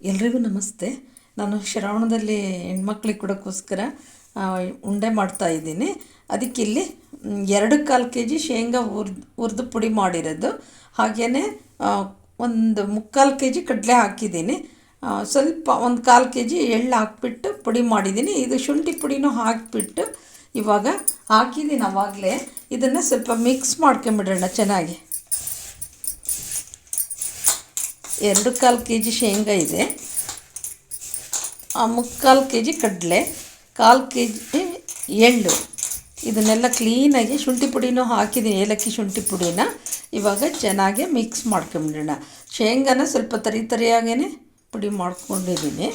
ಎಲ್ರಿಗೂ ನಮಸ್ತೆ. ನಾನು ಶ್ರಾವಣದಲ್ಲಿ ಹೆಣ್ಮಕ್ಳಿಗೆ ಕೊಡೋಕ್ಕೋಸ್ಕರ ಉಂಡೆ ಮಾಡ್ತಾ ಇದ್ದೀನಿ. ಅದಕ್ಕೆ ಇಲ್ಲಿ ಮ್, ಎರಡು ಕಾಲು ಕೆ ಜಿ ಶೇಂಗಾ ಹುರ್ದು ಹುರಿದು ಪುಡಿ ಮಾಡಿರೋದು. ಹಾಗೆಯೇ ಒಂದು ಮುಕ್ಕಾಲು ಕೆ ಜಿ ಕಡಲೆ ಹಾಕಿದ್ದೀನಿ. ಸ್ವಲ್ಪ ಒಂದು ಕಾಲು ಕೆ ಜಿ ಎಳ್ಳು ಹಾಕ್ಬಿಟ್ಟು ಪುಡಿ ಮಾಡಿದ್ದೀನಿ. ಇದು ಶುಂಠಿ ಪುಡಿನೂ ಹಾಕಿಬಿಟ್ಟು ಇವಾಗ ಹಾಕಿದ್ದೀನಿ ಅವಾಗಲೇ. ಇದನ್ನು ಸ್ವಲ್ಪ ಮಿಕ್ಸ್ ಮಾಡ್ಕೊಂಬಿಡೋಣ ಚೆನ್ನಾಗಿ. ಎರಡು ಕಾಲು ಕೆ ಜಿ ಶೇಂಗಾ ಇದೆ. ಮುಕ್ಕಾಲು ಕೆ ಜಿ ಕಡಲೆ, ಕಾಲು ಕೆ ಜಿ ಎಳ್ಳು. ಇದನ್ನೆಲ್ಲ ಕ್ಲೀನಾಗಿ ಶುಂಠಿ ಪುಡಿನೂ ಹಾಕಿದ್ದೀನಿ ಏಲಕ್ಕಿ ಶುಂಠಿ ಪುಡಿನ. ಇವಾಗ ಚೆನ್ನಾಗಿ ಮಿಕ್ಸ್ ಮಾಡ್ಕೊಂಬಿಡೋಣ. ಶೇಂಗಾನ ಸ್ವಲ್ಪ ತರಿ ತರಿಯಾಗೇ ಪುಡಿ ಮಾಡ್ಕೊಂಡಿದ್ದೀನಿ.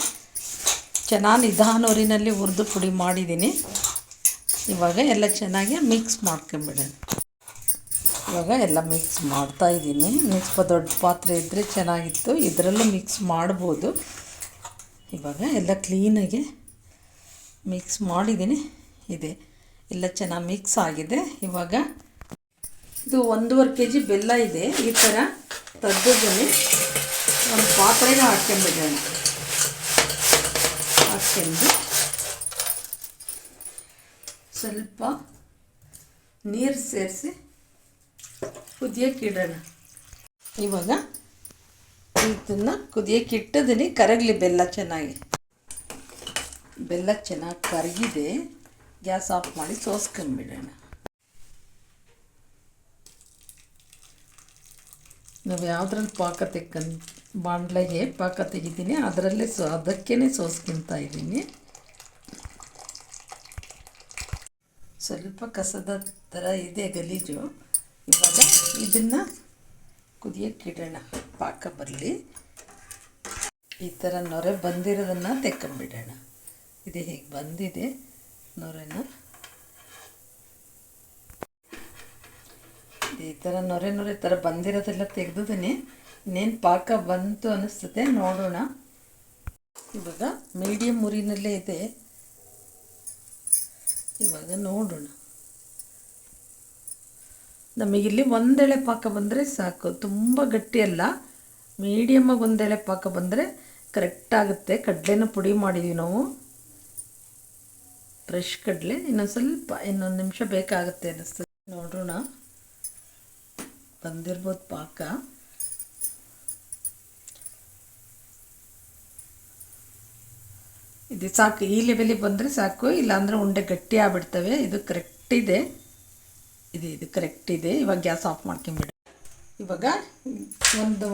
ಚೆನ್ನಾಗಿ ನಿಧಾನೂರಿನಲ್ಲಿ ಹುರಿದು ಪುಡಿ ಮಾಡಿದ್ದೀನಿ. ಇವಾಗ ಎಲ್ಲ ಚೆನ್ನಾಗಿ ಮಿಕ್ಸ್ ಮಾಡ್ಕೊಂಬಿಡೋಣ. ಇವಾಗ ಎಲ್ಲ ಮಿಕ್ಸ್ ಮಾಡ್ತಾ ಇದ್ದೀನಿ. ಸ್ವಲ್ಪ ದೊಡ್ಡ ಪಾತ್ರೆ ಇದ್ದರೆ ಚೆನ್ನಾಗಿತ್ತು. ಇದರಲ್ಲೂ ಮಿಕ್ಸ್ ಮಾಡ್ಬೋದು. ಇವಾಗ ಎಲ್ಲ ಕ್ಲೀನಾಗಿ ಮಿಕ್ಸ್ ಮಾಡಿದ್ದೀನಿ. ಇದೆ. ಎಲ್ಲ ಚೆನ್ನಾಗಿ ಮಿಕ್ಸ್ ಆಗಿದೆ. ಇವಾಗ ಇದು ಒಂದೂವರೆ ಕೆ ಜಿ ಬೆಲ್ಲ ಇದೆ. ಈ ಥರ ತೆಗೆದಿದ್ದೀನಿ ಒಂದು ಪಾತ್ರೆಗೆ ಹಾಕ್ಕೊಂಬಿಡೋಣ ಹಾಕ್ಕೊಂಡು ಸ್ವಲ್ಪ ನೀರು ಸೇರಿಸಿ ಕುದಿಯೋಕೆ ಇಡೋಣ. ಇವಾಗ ಇದನ್ನು ಕುದಿಯೋಕೆ ಇಟ್ಟಿದ್ದೀನಿ ಕರಗಲಿ ಬೆಲ್ಲ ಚೆನ್ನಾಗಿ. ಬೆಲ್ಲ ಚೆನ್ನಾಗಿ ಕರಗಿದೆ, ಗ್ಯಾಸ್ ಆಫ್ ಮಾಡಿ ಸೋಸ್ಕೊಂಬಿಡೋಣ ನಾವು ಯಾವುದ್ರಲ್ಲಿ ಪಾಕ ತೆಕ್ಕನ್ ಬಾಣಲೆಗೆ ಪಾಕ ತೆಗಿತೀನಿ, ಅದರಲ್ಲೇ ಸೊ ಅದಕ್ಕೇ ಸೋಸ್ಕೊಂತ ಇದ್ದೀನಿ. ಸ್ವಲ್ಪ ಕಸದ ಥರ ಇದೆ ಗಲೀಜು. ಇವಾಗ ಇದನ್ನು ಕುದಿಯೋಕೆ ಇಡೋಣ. ಪಾಕ ಬರಲಿ. ಈ ಥರ ನೊರೆ ಬಂದಿರೋದನ್ನು ತೆಕ್ಕೊಂಬಿಡೋಣ ಇದು ಹೇಗೆ ಬಂದಿದೆ ನೊರೆನ? ಈ ಥರ ನೊರೆ ನೊರೆ ಥರ ಬಂದಿರೋದೆಲ್ಲ ತೆಗೆದಿದ್ದೀನಿ. ಇನ್ನೇನು ಪಾಕ ಬಂತು ಅನ್ನಿಸ್ತದೆ ನೋಡೋಣ. ಇವಾಗ ಮೀಡಿಯಮ್ ಉರಿನಲ್ಲೇ ಇದೆ. ಇವಾಗ ನೋಡೋಣ. ನಮಗಿಲ್ಲಿ ಒಂದೆಳೆ ಪಾಕ ಬಂದರೆ ಸಾಕು. ತುಂಬ ಗಟ್ಟಿಯಲ್ಲ ಮೀಡಿಯಮ್ಮಾಗಿ ಒಂದೆಳೆ ಪಾಕ ಬಂದರೆ ಕರೆಕ್ಟಾಗುತ್ತೆ ಕಡಲೆನ ಪುಡಿ ಮಾಡಿದ್ವಿ ನಾವು. ಫ್ರೆಶ್ ಕಡಲೆ. ಇನ್ನೊಂದು ಸ್ವಲ್ಪ, ಇನ್ನೊಂದು ನಿಮಿಷ ಬೇಕಾಗುತ್ತೆ ಅನ್ನಿಸ್ತದೆ. ನೋಡೋಣ ಬಂದಿರ್ಬೋದು ಪಾಕ. ಇದು ಸಾಕು. ಈ ಲೆವೆಲಿಗೆ ಬಂದರೆ ಸಾಕು. ಇಲ್ಲಾಂದರೆ ಉಂಡೆ ಗಟ್ಟಿ ಆಗ್ಬಿಡ್ತವೆ. ಇದು ಕರೆಕ್ಟ್ ಇದೆ. ಇದು ಇದು ಕರೆಕ್ಟ್ ಇದೆ. ಇವಾಗ ಗ್ಯಾಸ್ ಆಫ್ ಮಾಡ್ಕೊಂಬಿಡ. ಇವಾಗ ಒಂದು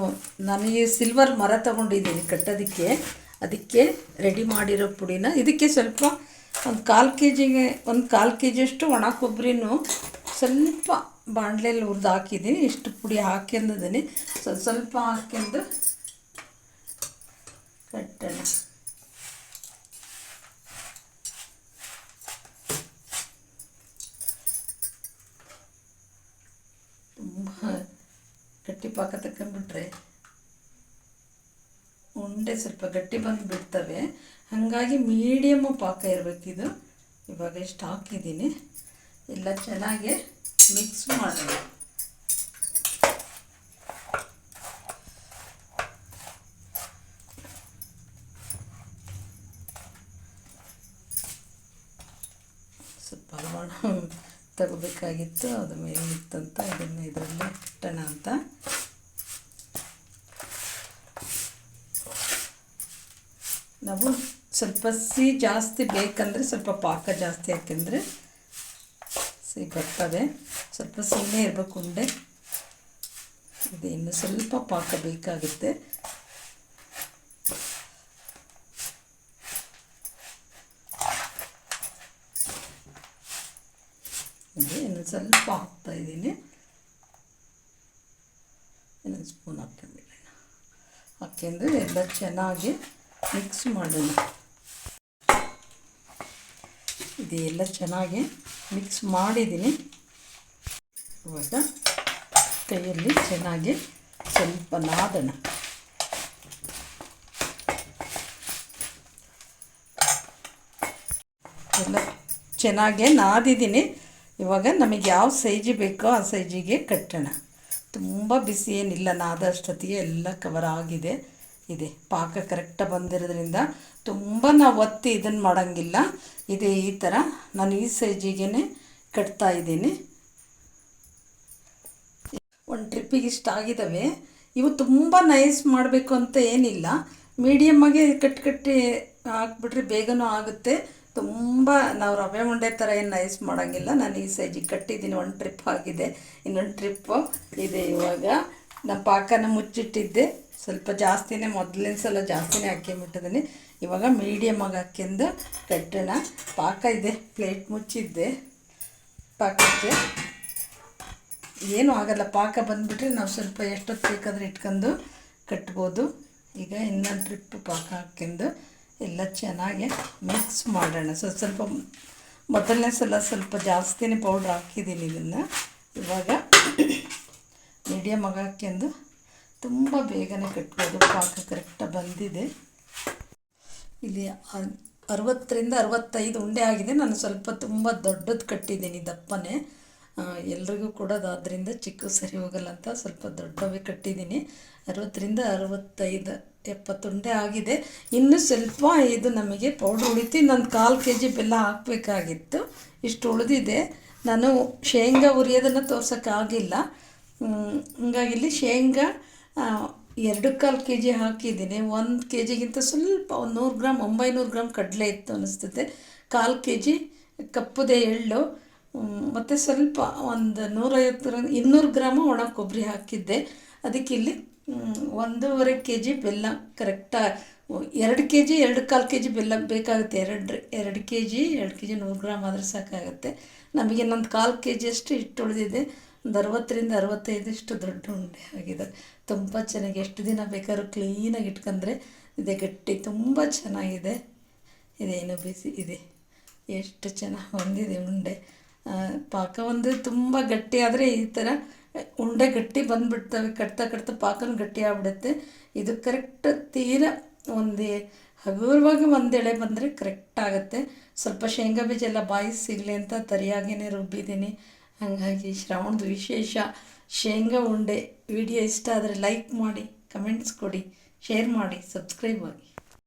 ನನಗೆ ಸಿಲ್ವರ್ ಮರ ತೊಗೊಂಡಿದ್ದೀನಿ ಕಟ್ಟೋದಕ್ಕೆ. ಅದಕ್ಕೆ ರೆಡಿ ಮಾಡಿರೋ ಪುಡಿನ. ಇದಕ್ಕೆ ಸ್ವಲ್ಪ ಒಂದು ಕಾಲು ಕೆ ಜಿಗೆ ಒಂದು ಕಾಲು ಕೆ ಜಿಯಷ್ಟು ಒಣ ಕೊಬ್ಬರಿನೂ ಸ್ವಲ್ಪ ಬಾಣಲೆಯಲ್ಲಿ ಹುರಿದು ಹಾಕಿದ್ದೀನಿ. ಇಷ್ಟು ಪುಡಿ ಹಾಕ್ಯಂದಿದ್ದೀನಿ. ಸ್ವಲ್ಪ ಸ್ವಲ್ಪ ಹಾಕ್ಯಂದು ಕಟ್ಟೋಣ ತುಂಬ ಗಟ್ಟಿ ಪಾಕ ತಕೊಂಡ್ಬಿಟ್ರೆ ಉಂಡೆ ಸ್ವಲ್ಪ ಗಟ್ಟಿ ಬಂದು ಬಿಡ್ತವೆ. ಹಾಗಾಗಿ ಮೀಡಿಯಮ್ಮು ಪಾಕ ಇರಬೇಕಿದು ಇವಾಗ ಇಷ್ಟು ಹಾಕಿದ್ದೀನಿ. ಎಲ್ಲ ಚೆನ್ನಾಗಿ ಮಿಕ್ಸ್ ಮಾಡೋಣ. ಸ್ವಲ್ಪ ತಗೋಬೇಕಾಗಿತ್ತು, ಅದು ಮೇಲಿತ್ತಂತ ಇದನ್ನು ಇದರಲ್ಲೇ ಇಟ್ಟಣ ಅಂತ. ನಾವು ಸ್ವಲ್ಪ ಸಿಹಿ ಜಾಸ್ತಿ ಬೇಕಂದರೆ ಸ್ವಲ್ಪ ಪಾಕ ಜಾಸ್ತಿ ಹಾಕಿದ್ರೆ ಸಿಹಿ ಬರ್ತದೆ. ಸ್ವಲ್ಪ ಸಿಹಿನೇ ಇರಬೇಕು ಉಂಡೆ. ಇದು ಇನ್ನು ಸ್ವಲ್ಪ ಪಾಕ ಬೇಕಾಗುತ್ತೆ. ಇದೆ ಇನ್ನು ಸ್ವಲ್ಪ ಹಾಕ್ತಾ ಇದ್ದೀನಿ. ಇನ್ನೊಂದು ಸ್ಪೂನ್ ಹಾಕ್ಕೊಂಬಿಡೋಣ ಹಾಕ್ಕೊಂಡು ಎಲ್ಲ ಚೆನ್ನಾಗಿ ಮಿಕ್ಸ್ ಮಾಡೋಣ ಇದೆಲ್ಲ ಚೆನ್ನಾಗಿ ಮಿಕ್ಸ್ ಮಾಡಿದ್ದೀನಿ. ಇವಾಗ ಕೈಯಲ್ಲಿ ಚೆನ್ನಾಗಿ ಸ್ವಲ್ಪ ನಾದೋಣ ಎಲ್ಲ ಚೆನ್ನಾಗೆ ನಾದಿದ್ದೀನಿ. ಇವಾಗ ನಮಗೆ ಯಾವ ಸೈಜ್ ಬೇಕೋ ಆ ಸೈಜಿಗೆ ಕಟ್ಟೋಣ. ತುಂಬ ಬಿಸಿ ಏನಿಲ್ಲ, ನಾದಷ್ಟೊತ್ತಿಗೆ ಎಲ್ಲ ಕವರ್ ಆಗಿದೆ. ಇದೆ. ಪಾಕ ಕರೆಕ್ಟಾಗಿ ಬಂದಿರೋದ್ರಿಂದ ತುಂಬ ನಾವು ಒತ್ತಿ ಇದನ್ನು ಮಾಡೋಂಗಿಲ್ಲ. ಇದೆ ಈ ಥರ ನಾನು ಈ ಸೈಜಿಗೆ ಕಟ್ತಾ ಇದ್ದೀನಿ. ಒಂದು ಟ್ರಿಪ್ಪಿಗೆ ಇಷ್ಟ ಆಗಿದ್ದಾವೆ ಇವು ತುಂಬ ನೈಸ್ ಮಾಡಬೇಕು ಅಂತ ಏನಿಲ್ಲ. ಮೀಡಿಯಮ್ಮಾಗೆ ಕಟ್ ಕಟ್ಟಿ ಹಾಕ್ಬಿಟ್ರೆ ಬೇಗನೂ ಆಗುತ್ತೆ. ತುಂಬ ನಾವು ರವೆ ಉಂಡೆ ಥರ ಏನು ನೈಸ್ ಮಾಡೋಂಗಿಲ್ಲ. ನಾನು ಈ ಸೈಜಿಗೆ ಕಟ್ಟಿದ್ದೀನಿ. ಒಂದು ಟ್ರಿಪ್ ಆಗಿದೆ. ಇನ್ನೊಂದು ಟ್ರಿಪ್ಪು ಇದೆ ಇವಾಗ. ನಾನು ಪಾಕನ ಮುಚ್ಚಿಟ್ಟಿದ್ದೆ. ಸ್ವಲ್ಪ ಜಾಸ್ತಿನೇ ಮೊದಲಿನ ಸಲ ಜಾಸ್ತಿನೇ ಹಾಕ್ಕೊಂಬಿಟ್ಟಿದ್ದೀನಿ ಇವಾಗ ಮೀಡಿಯಮ್ಮಾಗಿ ಹಾಕ್ಯಂದು ಕಟ್ಟೋಣ ಪಾಕ ಇದೆ ಪ್ಲೇಟ್ ಮುಚ್ಚಿದ್ದೆ. ಪಾಕಕ್ಕೆ. ಏನೂ ಆಗಲ್ಲ, ಪಾಕ ಬಂದುಬಿಟ್ರೆ ನಾವು ಸ್ವಲ್ಪ ಎಷ್ಟೊತ್ತು ಬೇಕಾದ್ರೆ ಇಟ್ಕೊಂಡು ಕಟ್ಬೋದು. ಈಗ ಇನ್ನೊಂದು ಟ್ರಿಪ್ ಪಾಕ ಹಾಕ್ಕೊಂಡು ಎಲ್ಲ ಚೆನ್ನಾಗಿ ಮಿಕ್ಸ್ ಮಾಡೋಣ. ಸೊ, ಸ್ವಲ್ಪ ಮೊದಲನೇ ಸಲ ಸ್ವಲ್ಪ ಜಾಸ್ತಿನೇ ಪೌಡ್ರ್ ಹಾಕಿದ್ದೀನಿ ಇದನ್ನು. ಇವಾಗ ಮೀಡಿಯಮ್ ಆಗಿ ಹಾಕ್ಕೊಂಡು ತುಂಬ ಬೇಗನೆ ಕಟ್ಬೋದು. ಪಾಕ ಕರೆಕ್ಟಾಗಿ ಬಂದಿದೆ. ಇಲ್ಲಿ ಅರವತ್ತರಿಂದ ಅರವತ್ತೈದು ಉಂಡೆ ಆಗಿದೆ. ನಾನು ಸ್ವಲ್ಪ ತುಂಬ ದೊಡ್ಡದು ಕಟ್ಟಿದ್ದೀನಿ ದಪ್ಪನೇ. ಎಲ್ರಿಗೂ ಕೊಡೋದಾದ್ರಿಂದ ಚಿಕ್ಕ ಸರಿ ಹೋಗಲ್ಲ ಅಂತ ಸ್ವಲ್ಪ ದೊಡ್ಡವೇ ಕಟ್ಟಿದ್ದೀನಿ. ಅರವತ್ತರಿಂದ ಅರವತ್ತೈದು ಎಪ್ಪತ್ತುಂಡೆ ಆಗಿದೆ. ಇನ್ನು ಸ್ವಲ್ಪ ಇದು ನಮಗೆ ಪೌಡ್ರ್ ಉಳಿತು. ಇನ್ನೊಂದು ಕಾಲು ಕೆ ಜಿ ಬೆಲ್ಲ ಹಾಕಬೇಕಾಗಿತ್ತು. ಇಷ್ಟು ಉಳಿದಿದೆ. ನಾನು ಶೇಂಗಾ ಹುರಿಯೋದನ್ನು ತೋರ್ಸೋಕ್ಕಾಗಿಲ್ಲ ಹಂಗಾಗಿ ಇಲ್ಲಿ ಶೇಂಗಾ ಎರಡು ಕಾಲು ಕೆ ಜಿ ಹಾಕಿದ್ದೀನಿ. ಒಂದು ಕೆ ಜಿಗಿಂತ ಸ್ವಲ್ಪ ಒಂದು ನೂರು ಗ್ರಾಮ್, ಒಂಬೈನೂರು ಗ್ರಾಮ್ ಕಡಲೆ ಇತ್ತು ಅನಿಸ್ತದೆ. ಕಾಲು ಕೆ ಜಿ ಕಪ್ಪುದೇ ಎಳ್ಳು ಮತ್ತು ಸ್ವಲ್ಪ ಒಂದು ನೂರೈವತ್ತು ಗ್ರಾಮ್ ಇನ್ನೂರು ಗ್ರಾಮು ಒಣ ಕೊಬ್ಬರಿ ಹಾಕಿದ್ದೆ. ಅದಕ್ಕೆ ಇಲ್ಲಿ ಒಂದೂವರೆ ಕೆ ಜಿ ಬೆಲ್ಲ ಕರೆಕ್ಟಾಗಿ ಎರಡು ಕೆ ಜಿ ಎರಡು ಕಾಲು ಕೆ ಜಿ ಬೆಲ್ಲ ಬೇಕಾಗುತ್ತೆ. ಎರಡು ಎರಡು ಕೆ ಜಿ ಎರಡು ಕೆ ಜಿ ನೂರು ಗ್ರಾಮ್ ಆದರೆ ಸಾಕಾಗುತ್ತೆ. ನಮಗೆ ಇನ್ನೊಂದು ಕಾಲು ಕೆ ಜಿಯಷ್ಟು ಹಿಟ್ಟು ಉಳಿದಿದೆ. ಒಂದು ಅರವತ್ತರಿಂದ ಅರವತ್ತೈದಷ್ಟು ದೊಡ್ಡ ಉಂಡೆ ಆಗಿದೆ. ತುಂಬ ಚೆನ್ನಾಗಿ ಎಷ್ಟು ದಿನ ಬೇಕಾದ್ರೂ ಕ್ಲೀನಾಗಿ ಇಟ್ಕೊಂಡ್ರೆ ಇದೆ ಗಟ್ಟಿ, ತುಂಬ ಚೆನ್ನಾಗಿದೆ. ಇದೇನು ಬಿಸಿ ಇದೆ. ಎಷ್ಟು ಚೆನ್ನಾಗಿ ಹೊಂದಿದೆ ಉಂಡೆ. ಪಾಕ ಒಂದು ತುಂಬ ಗಟ್ಟಿ ಆದರೆ ಈ ಥರ ಉಂಡೆ ಗಟ್ಟಿ ಬಂದುಬಿಡ್ತವೆ, ಕಟ್ತಾ ಕಟ್ತಾ ಪಾಕನ ಗಟ್ಟಿ ಆಗ್ಬಿಡುತ್ತೆ. ಇದು ಕರೆಕ್ಟ್ ತೀರ ಒಂದು, ಹಗುರವಾಗಿ ಒಂದೆಳೆ ಬಂದರೆ ಕರೆಕ್ಟ್ ಆಗುತ್ತೆ. ಸ್ವಲ್ಪ ಶೇಂಗಾ ಬೀಜ ಎಲ್ಲ ಬಾಯಿ ಸಿಗಲಿ ಅಂತ ತರಿಯಾಗೇ ರುಬ್ಬಿದ್ದೀನಿ. ಹಾಗಾಗಿ ಶ್ರಾವಣದ ವಿಶೇಷ. ಶೇಂಗಾ ಉಂಡೆ. ವಿಡಿಯೋ ಇಷ್ಟ ಆದರೆ ಲೈಕ್ ಮಾಡಿ ಕಮೆಂಟ್ಸ್ ಕೊಡಿ ಶೇರ್ ಮಾಡಿ ಸಬ್ಸ್ಕ್ರೈಬ್ ಆಗಿ.